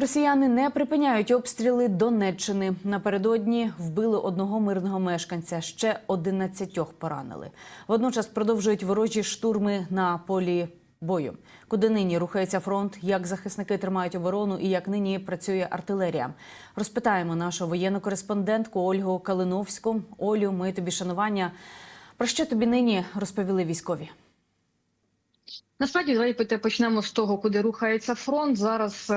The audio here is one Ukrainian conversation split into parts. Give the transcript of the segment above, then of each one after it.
Росіяни не припиняють обстріли Донеччини. Напередодні вбили одного мирного мешканця, ще 11 поранили. Водночас продовжують ворожі штурми на полі бою. Куди нині рухається фронт, як захисники тримають оборону і як нині працює артилерія. Розпитаємо нашу воєнну кореспондентку Ольгу Калиновську. Олю, ми тобі шанування. Про що тобі нині розповіли військові? Насправді давайте почнемо з того, куди рухається фронт. Зараз е,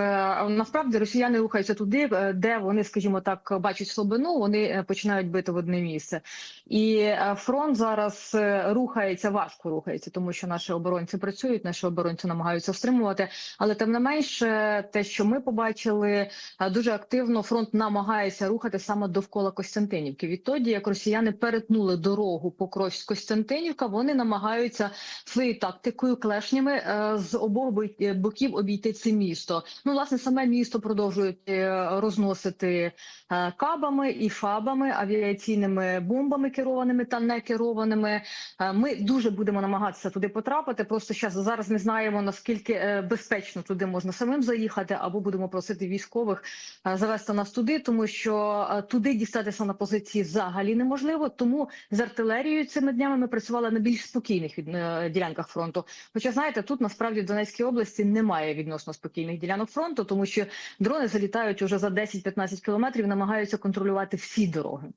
насправді росіяни рухаються туди, е, де вони, скажімо так, бачать слабину. Вони е, починають бити в одне місце. І фронт зараз рухається, важко рухається, тому що наші оборонці працюють, наші оборонці намагаються стримувати. Але тим не менш, е, те, що ми побачили, дуже активно фронт намагається рухати саме довкола Костянтинівки. Відтоді, як росіяни перетнули дорогу Покровськ-Костянтинівка, вони намагаються своєю тактикою клешнями е, з обох боків обійти це місто. Ну, власне, саме місто продовжують е, розносити е, кабами і фабами, авіаційними бомбами керованими та некерованими. Е, Ми дуже будемо намагатися туди потрапити. Просто зараз зараз не знаємо наскільки е, безпечно туди можна самим заїхати, або будемо просити військових е, завести нас туди, тому що е, туди дістатися на позиції взагалі неможливо. Тому з артилерією цими днями ми працювали на більш спокійних е, ділянках фронту. Хоча знаєте, тут насправді в Донецькій області немає відносно спокійних ділянок фронту, тому що дрони залітають уже за 10-15 кілометрів, намагаються контролювати всі дороги.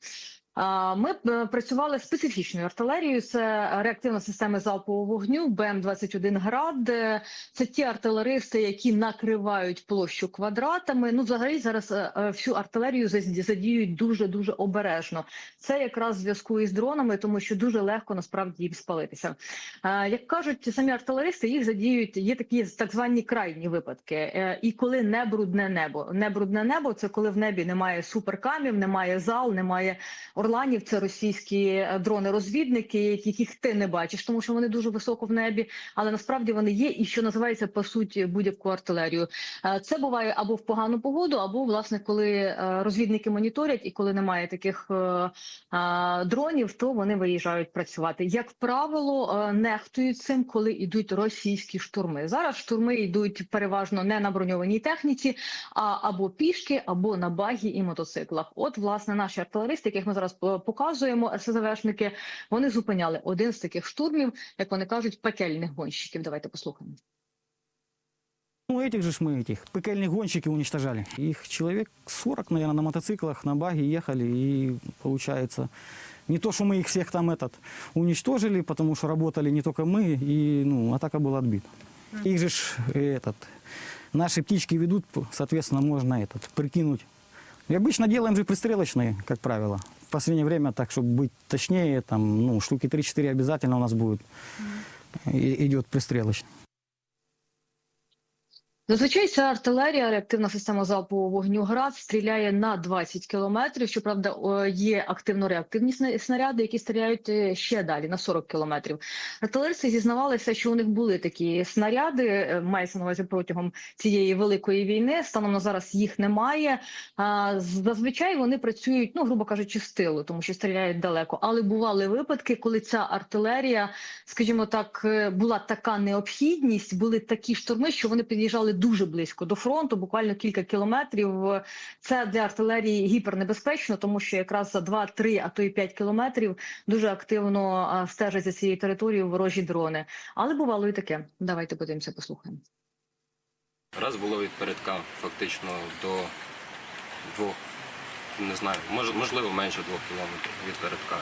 Ми е, працювали специфічною артилерією. Це реактивна система залпового вогню БМ-21 град. Е, Це ті артилеристи, які накривають площу квадратами. Ну, взагалі, зараз е, всю артилерію задіюють дуже дуже обережно. Це якраз в зв'язку із дронами, тому що дуже легко насправді їм спалитися. Як кажуть самі артилеристи, їх задіють. Є такі так звані крайні випадки. І коли не брудне небо, не брудне небо, це коли в небі немає суперкамів, немає зал, немає орланів. Це російські е, дрони-розвідники, яких ти не бачиш, тому що вони дуже високо в небі. Але насправді вони є, і що називається по суті будь-яку артилерію. Е, Це буває або в погану погоду, або власне коли е, розвідники моніторять, і коли немає таких дронів, то вони виїжджають працювати. Як правило, нехтують цим, коли йдуть російські штурми. Зараз штурми йдуть переважно не на броньованій техніці, а або пішки, або на багі і мотоциклах. От, власне, наші артилеристи, яких ми зараз е, показуємо, СЗВшники, вони зупиняли один з таких штурмів, як вони кажуть, пекельних гонщиків. Давайте послухаємо. Ну, этих же ж мы, этих пекельных гонщики уничтожали. Их человек 40, наверное, на мотоциклах, на баге ехали. И получается, не то, что мы их всех там этот уничтожили, потому что работали не только мы, и ну, атака была отбита. Их же ж, э, этот, наши птички ведут, соответственно, можно этот, прикинуть. И обычно делаем же пристрелочные, как правило. В последнее время, так, чтобы быть точнее, там, ну, штуки 3-4 обязательно у нас будет. И- идет пристрелочный. Зазвичай ця артилерія, реактивна система залпового вогню ГРАД, стріляє на 20 кілометрів. Щоправда, є активно-реактивні снаряди, які стріляють е, ще далі на 40 кілометрів. Артилеристи зізнавалися, що у них були такі снаряди. е, Мається на увазі протягом цієї великої війни. Станом на зараз їх немає. Зазвичай вони працюють, ну грубо кажучи, з тилу, тому що стріляють далеко. Але бували випадки, коли ця артилерія, скажімо так, е, була така необхідність, були такі штурми, що вони під'їжджали дуже близько до фронту, буквально кілька кілометрів. Це для артилерії гіпернебезпечно, тому що якраз за 2-3, а то і 5 кілометрів дуже активно стежать за цією територією ворожі дрони. Але бувало і таке. Давайте подивимося, послухаємо. Раз було від передка фактично до двох, не знаю, мож, можливо, менше двох кілометрів від передка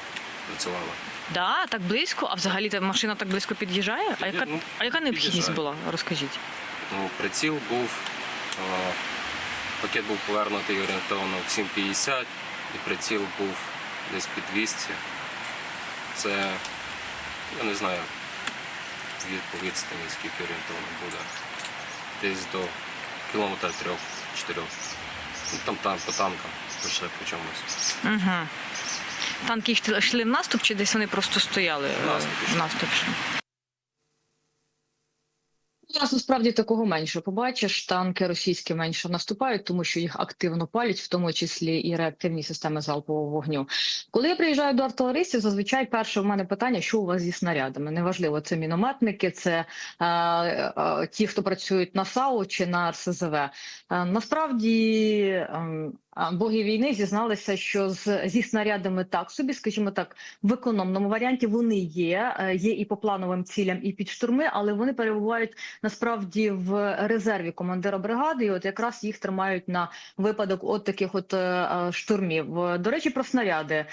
працювала. Да, так близько. А взагалі та машина так близько під'їжджає? А яка, Ну, а яка необхідність під'їжджає. була? Розкажіть. Ну, приціл був, е, пакет був повернутий орієнтовно в 7,50 і приціл був десь під 200. Це, я не знаю, від відстані, скільки орієнтовно буде. Десь до кілометра трьох-чотирьох. Ну, там, там по танкам, лише по чомусь. Угу. Танки йшли- йшли в наступ, чи десь вони просто стояли? В наступ В наступ Зараз насправді такого менше. Побачиш, танки російські менше наступають, тому що їх активно палять, в тому числі і реактивні системи залпового вогню. Коли я приїжджаю до артилеристів, зазвичай перше в мене питання, що у вас зі снарядами. Неважливо, це мінометники, це е, е, ті, хто працюють на САУ чи на РСЗВ. Е, насправді. а Боги війни зізналися, що з зі снарядами так собі, скажімо так, в економному варіанті вони є. е, Є і по плановим цілям, і під штурми, але вони перебувають насправді в резерві командира бригади. І от якраз їх тримають на випадок от таких от е, е, штурмів. До речі, про снаряди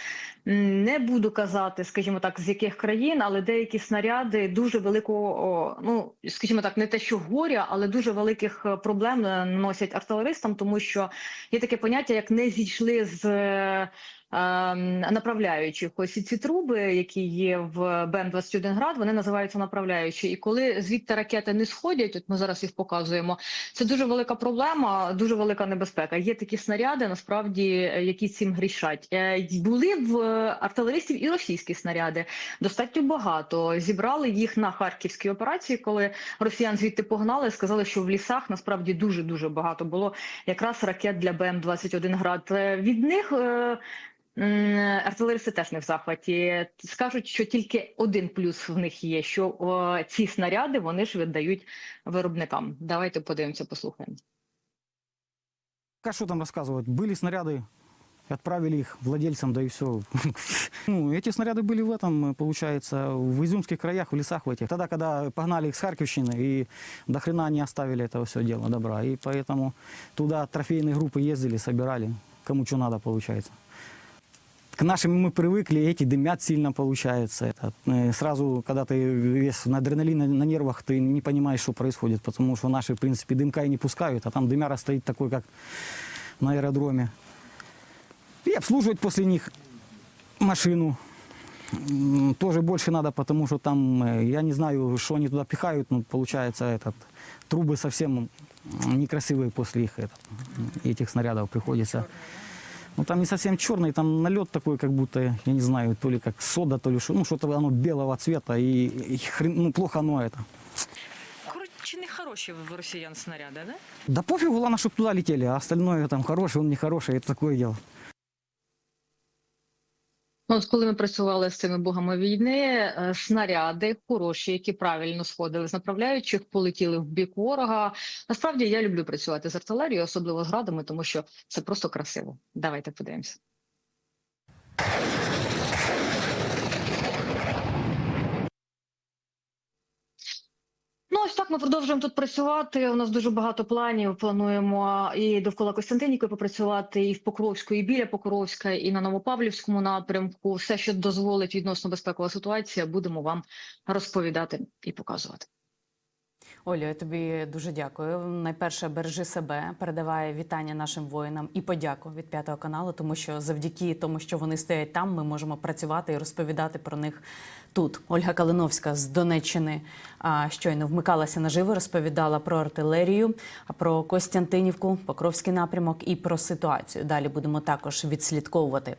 не буду казати, скажімо так, з яких країн, але деякі снаряди дуже великого, ну скажімо так, не те, що горя, але дуже великих проблем наносять артилеристам, тому що є таке поняття, як не зійшли з е, направляючих. Ось ці труби, які є в БМ-21 град, вони називаються направляючі. І коли звідти ракети не сходять, от ми зараз їх показуємо. Це дуже велика проблема, дуже велика небезпека. Є такі снаряди, насправді, е, які цим грішать. Е, Були в артилеристів і російські снаряди. Достатньо багато. Зібрали їх на харківській операції, коли росіян звідти погнали. Сказали, що в лісах насправді дуже дуже багато було якраз ракет для БМ-21 град. Е, Від них. е, м, Артилеристи теж не в захваті. Скажуть, що тільки один плюс в них є: що о, ці снаряди вони ж віддають виробникам. Давайте подивимося, послухаємо. А что там рассказывать? Были снаряды, отправили их владельцам, да и все. Ну, эти снаряды были в этом, получается, в изюмских краях, в лесах в этих. Тогда, когда погнали их с Харьковщины, и до хрена не оставили этого все дело, добра. И поэтому туда трофейные группы ездили, собирали, кому что надо, получается. К нашим мы привыкли, эти дымят сильно, получается. Это, э, сразу, когда ты весь на адреналине, на нервах, ты не понимаешь, что происходит, потому что наши, в принципе, дымка и не пускают, а там дымяра стоит такой, как на аэродроме. И обслуживать после них машину м, тоже больше надо, потому что там, э, я не знаю, что они туда пихают, но получается, этот, трубы совсем м, некрасивые после их, этот, этих снарядов приходится. Ну там не совсем черный, там налет такой, как будто, я не знаю, то ли как сода, то ли что, ну что-то оно белого цвета, и, и хрен- ну, плохо оно это. Коротше, не хороші в росіян снаряди, да? Да пофигу, главное, чтобы туда летели, а остальное там хороший, он нехороший, это такое дело. Ну, От коли ми працювали з цими богами війни, е, снаряди хороші, які правильно сходили з направляючих, полетіли в бік ворога. Насправді я люблю працювати з артилерією, особливо з градами, тому що це просто красиво. Давайте подивимося. Ну, ось так ми продовжуємо тут працювати. У нас дуже багато планів. Плануємо і довкола Костянтинівки попрацювати, і в Покровську, і біля Покровська, і на Новопавлівському напрямку. Все, що дозволить відносно безпекова ситуація, будемо вам розповідати і показувати. Олю, я тобі дуже дякую. Найперше, бережи себе, передавай вітання нашим воїнам і подяку від п'ятого каналу, тому що завдяки тому, що вони стоять там, ми можемо працювати і розповідати про них тут. Ольга Калиновська з Донеччини а, щойно вмикалася наживо, розповідала про артилерію, про Костянтинівку, Покровський напрямок і про ситуацію. Далі будемо також відслідковувати